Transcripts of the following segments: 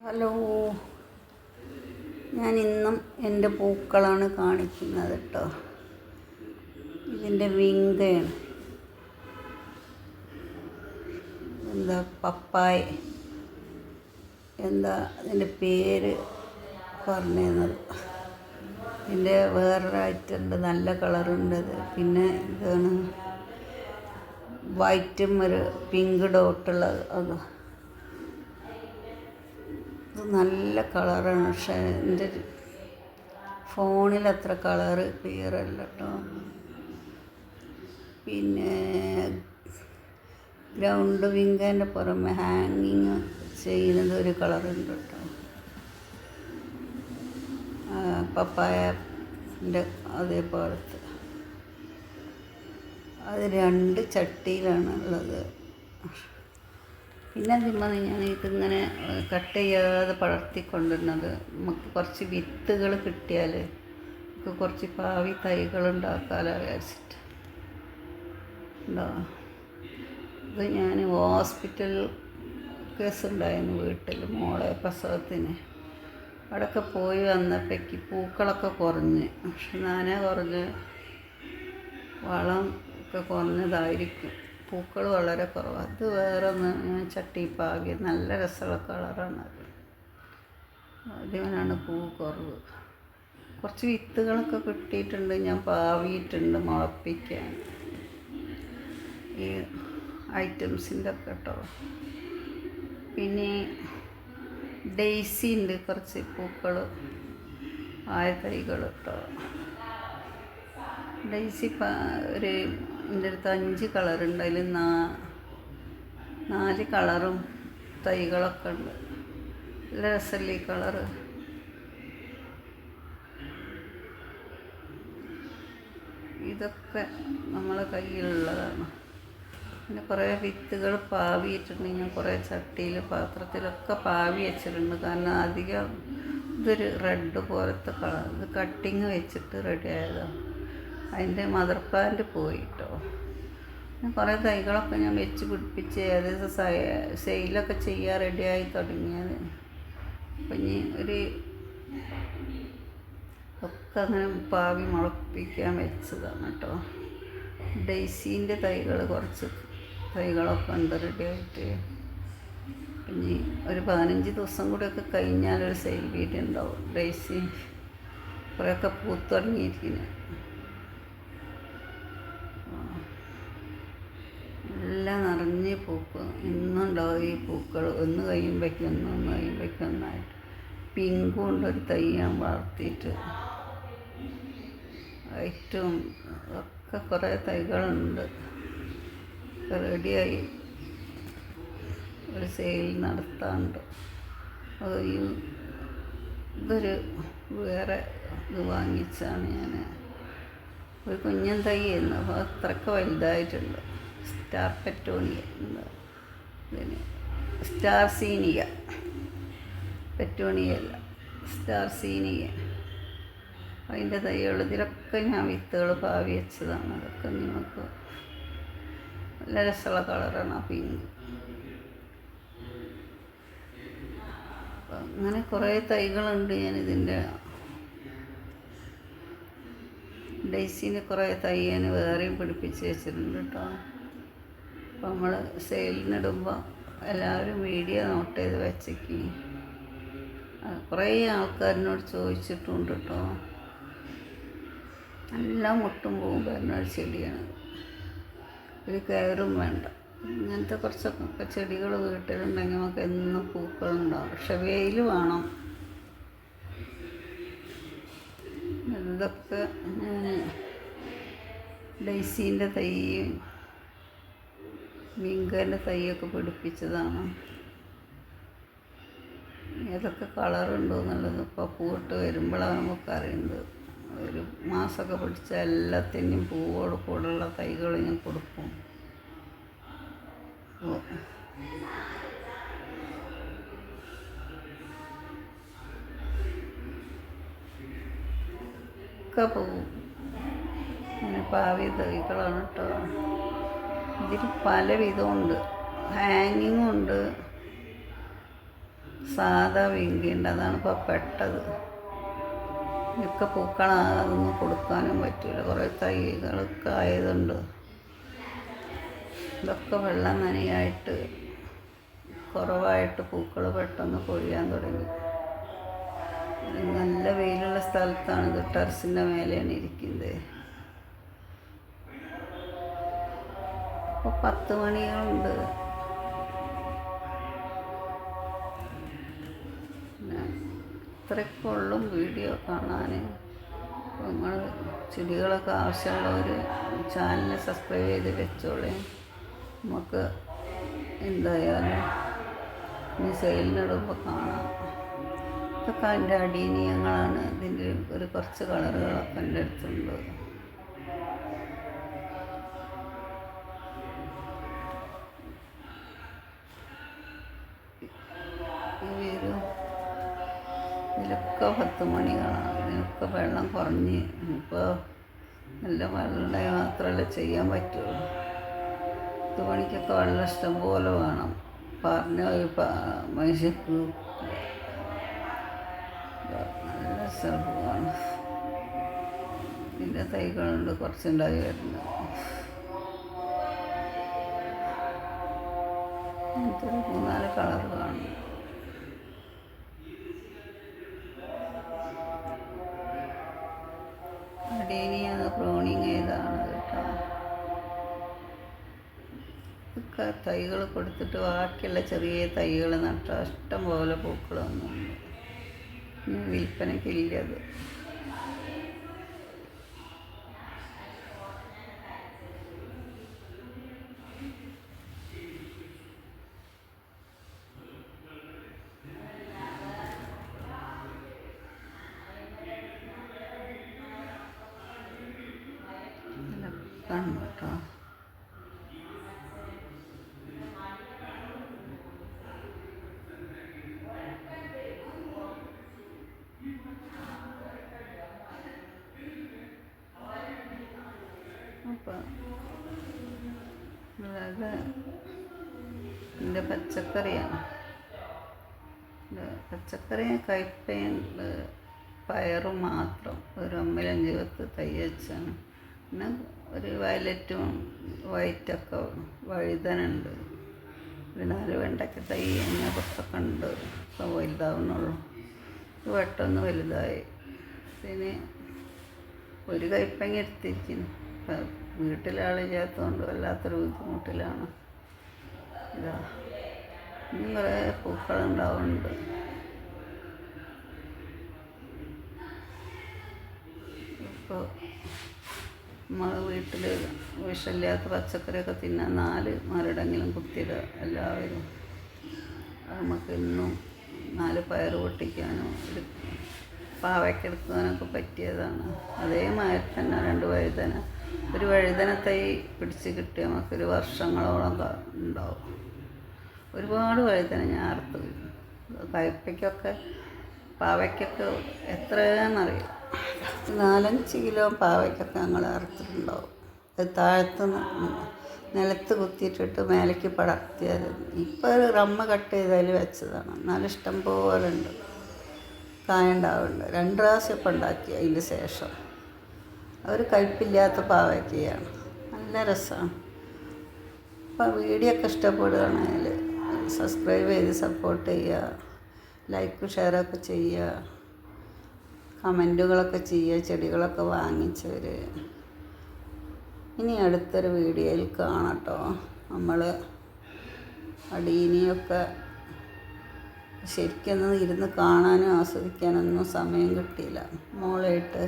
Hello. ഞാൻ ഇന്നും എന്റെ പൂക്കളാണ് കാണിക്കുന്നത് കേട്ടോ ഇതിന്റെ വിങ്കയാണ്. എന്താ പപ്പായ. എന്താ അതിന്റെ പേര് പറഞ്ഞത് ഇതിന്റെ ഇതിന്റെ ഐറ്റുണ്ട് നല്ല കളറുണ്ട് ഇത് പിന്നെ ഇതാണ് വൈറ്റും ഒരു പിങ്ക് ഡോട്ടുള്ളത് അത്. നല്ല കളറാണ്. പക്ഷേ എന്റെ ഫോണിൽ അത്ര കളറ് ക്ലിയർ അല്ല കേട്ടോ പിന്നെ ഗ്രൗണ്ട് വിങ്കന്റെ പുറമെ ഹാങ്ങിങ് ചെയ്യുന്നത് ഒരു കളറുണ്ട് കേട്ടോ പപ്പായന്റെ അതേപോലത്തെ. അത് രണ്ട് ചട്ടിയിലാണ് ഉള്ളത് പിന്നെ ചുമ്മാ ഞാൻ ഇതിങ്ങനെ കട്ട് ചെയ്യാതെ പടർത്തി കൊണ്ടുവരുന്നത് നമുക്ക് കുറച്ച് വിത്തുകൾ കിട്ടിയാൽ നമുക്ക് കുറച്ച് പാവി തൈകൾ ഉണ്ടാക്കാമല്ലോ വിചാരിച്ചിട്ട്. ഉണ്ടോ ഇത് ഞാൻ ഹോസ്പിറ്റൽ കേസ് ഉണ്ടായിരുന്നു വീട്ടിൽ മോളെ പ്രസവത്തിന്. അവിടെയൊക്കെ പോയി വന്നപ്പോഴേക്ക് പൂക്കളൊക്കെ കുറഞ്ഞ്. പക്ഷെ നാനേ കുറഞ്ഞ് വളം ഒക്കെ കുറഞ്ഞതായിരിക്കും. പൂക്കൾ വളരെ കുറവാണ് അത് വേറെ ഒന്ന് ചട്ടിപ്പാകി നല്ല രസമുള്ള കളറാണ് അത്. അതിനാണ് പൂ കുറവ്. കുറച്ച് വിത്തുകളൊക്കെ കിട്ടിയിട്ടുണ്ട് ഞാൻ പാവിയിട്ടുണ്ട് മുളപ്പിക്കാൻ. ഈ ഐറ്റംസിന്റെ ഒക്കെ കേട്ടോ. പിന്നെ ഡെയ്സി ഉണ്ട് കുറച്ച് പൂക്കൾ ആയ തൈകൾ കേട്ടോ. ഡെയ്സി ഒരു എന്റെ അടുത്ത് അഞ്ച് കളറുണ്ട്. അതിൽ നാ നാല് കളറും തൈകളൊക്കെ ഉണ്ട്. നല്ല രസമല്ലേ ഈ കളറ്. ഇതൊക്കെ നമ്മളെ കയ്യിലുള്ളതാണ്. പിന്നെ കുറേ വിത്തുകൾ പാവിയിട്ടുണ്ട്. ഞാൻ കുറേ ചട്ടിയിൽ പാത്രത്തിലൊക്കെ പാവി വെച്ചിട്ടുണ്ട്. കാരണം അധികം ഇതൊരു റെഡ് പോലത്തെ കളർ ഇത് കട്ടിങ് വെച്ചിട്ട് റെഡി ആയതാണ്. അതിന്റെ മദർ പ്ലാന്റ് പോയി കേട്ടോ ഞാൻ കുറേ തൈകളൊക്കെ ഞാൻ വെച്ച് പിടിപ്പിച്ച് ഏകദേശം സെയിലൊക്കെ ചെയ്യാൻ റെഡിയായി തുടങ്ങിയത്. അപ്പം ഇനി ഒരു ഒക്കെ അങ്ങനെ പാവി മുളപ്പിക്കാൻ വെച്ചതാണ് കേട്ടോ. ഡെയ്സീന്റെ തൈകൾ കുറച്ച് തൈകളൊക്കെ ഉണ്ട് റെഡിയായിട്ട് ഇനി ഒരു പതിനഞ്ച് ദിവസം കൂടെയൊക്കെ കഴിഞ്ഞാൽ ഒരു സെയിൽ വീട്ടുണ്ടാവും ഡെയ്സി കുറേയൊക്കെ പൂത്ത് തുടങ്ങിയിരിക്കുന്നത് പൂക്കും. ഇന്നുണ്ടാവും ഈ പൂക്കൾ. ഒന്ന് കഴിയുമ്പോഴേക്കും ഒന്ന് ഒന്ന് കഴിയുമ്പോഴേക്കും ഒന്നായിട്ട്. പിങ്കും ഉണ്ട് ഒരു തൈ ഞാൻ വളർത്തിയിട്ട് ഏറ്റവും ഒക്കെ കുറേ തൈകളുണ്ട്. റെഡിയായി. ഒരു സെയിൽ നടത്താറുണ്ട് ഇതൊരു വേറെ ഇത് വാങ്ങിച്ചാണ് ഞാൻ. ഒരു കുഞ്ഞൻ തൈ എന്ന് അപ്പോൾ അത്രയ്ക്ക് വലുതായിട്ടുണ്ട്. സ്റ്റാർ പെറ്റോണിയ പിന്നെ സ്റ്റാർ സീനിയ പെറ്റോണിയ അല്ല സ്റ്റാർ സീനിയ അതിന്റെ തൈകൾ ഇതിലൊക്കെ ഞാൻ വിത്തുകൾ ഭാവി വെച്ചതാണ്. അതൊക്കെ നിങ്ങൾക്ക് നല്ല രസമുള്ള കളറാണ് ആ പിങ്ക്. അങ്ങനെ കുറേ തൈകളുണ്ട് ഞാൻ ഇതിന്റെ ഡേസിന് കുറേ തൈ ഞാൻ വേറെയും പിടിപ്പിച്ച് വെച്ചിട്ടുണ്ട് കേട്ടോ. അപ്പോൾ നമ്മൾ സെയിലിനിടുമ്പോൾ എല്ലാവരും വീഡിയോ നോട്ട് ചെയ്ത് വെച്ചേക്ക്. കുറേ ആൾക്കാരിനോട് ചോദിച്ചിട്ടുണ്ട് കേട്ടോ നല്ല മുട്ടും വരുന്ന ഒരു ചെടിയാണ്. ഒരു കയറും വേണ്ട. ഇങ്ങനത്തെ കുറച്ചൊക്കെ ചെടികൾ വീട്ടിലുണ്ടെങ്കിൽ നമുക്ക് എന്നും പൂക്കളുണ്ടാവും. പക്ഷെ വെയിൽ വേണം. ഇതൊക്കെ ഡെയ്സീന്റെ തൈയും വിങ്കന്റെ തൈയൊക്കെ പിടിപ്പിച്ചതാണ്. ഏതൊക്കെ കളറുണ്ടോ എന്നുള്ളത് ഇപ്പോൾ പൂവിട്ട് വരുമ്പോഴാണ് നമുക്ക് അറിയുന്നത്. ഒരു മാസമൊക്കെ പിടിച്ച എല്ലാത്തിന്റെയും പൂവോട് കൂടെയുള്ള തൈകൾ ഞാൻ കൊടുക്കും. അപ്പോൾ പോവും. അങ്ങനെ പാവി തൈകളാണ് കേട്ടോ. ഇതിൽ പല വിധമുണ്ട് ഹാങ്ങിങ് ഉണ്ട് സാധാ വിങ്കിയുണ്ട് അതാണ് ഇപ്പോൾ പെട്ടത്. ഒക്കെ പൂക്കളാതൊന്നും കൊടുക്കാനും പറ്റില്ല കുറേ തൈകളൊക്കെ ആയതുണ്ട് ഇതൊക്കെ വെള്ളം നനയായിട്ട് കുറവായിട്ട് പൂക്കൾ പെട്ടെന്ന് പൊഴിയാൻ തുടങ്ങി. നല്ല വെയിലുള്ള സ്ഥലത്താണ് ഇത് ടെറസിന്റെ മേലെയാണ് ഇരിക്കുന്നത്. ഇപ്പോൾ പത്ത് മണിയുണ്ട് ഇത്രയ്ക്കുള്ളും വീഡിയോ കാണാൻ നിങ്ങൾ ചെടികളൊക്കെ ആവശ്യമുള്ളവർ ചാനൽ സബ്സ്ക്രൈബ് ചെയ്ത് വെച്ചോളേ. നമുക്ക് എന്തായാലും ഇനി സെയിലിനിടുമ്പോൾ കാണാം. ഇതൊക്കെ അതിന്റെ അടീനീയങ്ങളാണ്. ഇതിന്റെ ഒരു കുറച്ച് കളറുകളൊക്കെ എന്റെ അടുത്തുണ്ട്. ഒരു ഇതിലൊക്കെ പത്ത് മണി കാണാം ഇതിനൊക്കെ വെള്ളം കുറഞ്ഞ് ഇപ്പോൾ നല്ല വെള്ളം മാത്രമല്ല ചെയ്യാൻ പറ്റുള്ളൂ. പത്ത് മണിക്കൊക്കെ വെള്ളം ഇഷ്ടം പോലെ വേണം. പറഞ്ഞ ഒരു മനുഷ്യർക്ക് നല്ല സ്ഥലമാണ് ഇതിന്റെ തൈകളുണ്ട് കുറച്ചുണ്ടായി വരുന്നത്. മൂന്നാൽ കളർ കാണും അടേനിയാണ് പ്രോണിങ് ഏതാണ് കേട്ടോ? ഒക്കെ തൈകൾ കൊടുത്തിട്ട് ബാക്കിയുള്ള ചെറിയ തൈകൾ നട്ടാൽ ഇഷ്ടം പോലെ പൂക്കളൊന്നുമില്ല. ഇനി വിൽപ്പനയ്ക്കില്ല അത് ഇതിലൊക്കെ ഉണ്ട് കേട്ടോ അപ്പം അതായത് എന്റെ പച്ചക്കറിയാണ് ഇത് പച്ചക്കറി കയ്പയുണ്ട് പയറും മാത്രം ഒരു ഒമ്പലഞ്ച് പത്ത് തൈ വെച്ചാണ് പിന്നെ ഒരു വയലറ്റും വൈറ്റൊക്കെ വഴുതനുണ്ട്. ഒരു നാല് വെണ്ടയ്ക്ക തൈ അങ്ങനെ കുറച്ചൊക്കെ ഉണ്ട് ഇപ്പം വലുതാവുന്നുള്ളൂ പെട്ടെന്ന് വലുതായി. പിന്നെ ഒരു കൈപ്പങ്ങ എടുത്തിരിക്കുന്നു. വീട്ടിലാളില്ലാത്തതുകൊണ്ട് വല്ലാത്തൊരു ബുദ്ധിമുട്ടിലാണ്. ഇതാ ഇനി കുറേ പൂക്കളുണ്ടാവുന്നുണ്ട്. ഇപ്പോൾ നമ്മൾ വീട്ടിൽ വിഷമില്ലാത്ത പച്ചക്കറിയൊക്കെ തിന്നാൻ നാല് മരടെങ്കിലും കുത്തിയിടുക. എല്ലാവരും അത് നമുക്ക് ഇന്നും നാല് പയർ പൊട്ടിക്കാനോ ഒരു പാവയ്ക്കെടുക്കാനൊക്കെ പറ്റിയതാണ്. അതേമാതിരി തന്നെ രണ്ട് വഴുതന. ഒരു വഴുതന തൈ പിടിച്ച് കിട്ടിയ നമുക്കൊരു വർഷങ്ങളോളം ഉണ്ടാവും. ഒരുപാട് വഴുതന ഞാൻ അറുത്ത് കയ്പ്പയ്ക്കൊക്കെ പാവയ്ക്കൊക്കെ എത്രയാണെന്നറിയാം നാലഞ്ച് കിലോ പാവയ്ക്കൊക്കെ ഞങ്ങൾ അറുത്തിട്ടുണ്ടാവും. അത് താഴത്ത് നിലത്ത് കുത്തിയിട്ടിട്ട് മേലേക്ക് പടർത്തിയത് ഇപ്പോൾ ഒരു റമ്മ കട്ട് ചെയ്തതിൽ വെച്ചതാണ്. എന്നാലും ഇഷ്ടം പോലെ ഉണ്ട്. കായ ഉണ്ടാവുന്നുണ്ട്. രണ്ട് പ്രാവശ്യം ഇപ്പം ഉണ്ടാക്കി അതിന് ശേഷം. ഒരു കയ്പില്ലാത്ത പാവയ്ക്കയാണ്. നല്ല രസമാണ്. അപ്പോൾ വീഡിയോ ഒക്കെ ഇഷ്ടപ്പെടുകയാണെങ്കിൽ സബ്സ്ക്രൈബ് ചെയ്ത് സപ്പോർട്ട് ചെയ്യുക. ലൈക്ക് ഷെയറൊക്കെ ചെയ്യുക. കമന്റുകളൊക്കെ ചെയ്യുക ചെടികളൊക്കെ വാങ്ങിച്ചവർ ഇനി അടുത്തൊരു വീഡിയോയിൽ കാണട്ടോ. നമ്മൾ അടീനിയൊക്കെ ശരിക്കൊന്നും ഇരുന്ന് കാണാനും ആസ്വദിക്കാനൊന്നും സമയം കിട്ടിയില്ല. മോളായിട്ട്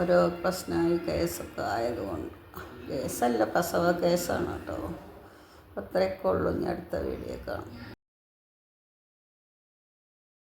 ഓരോ പ്രശ്നമായി കേസൊക്കെ ആയതുകൊണ്ട്. കേസല്ല പ്രസവ കേസാണ് കേട്ടോ. അത്രയൊക്കെ ഉള്ളൂ. ഇനി അടുത്ത വീഡിയോ കാണാം.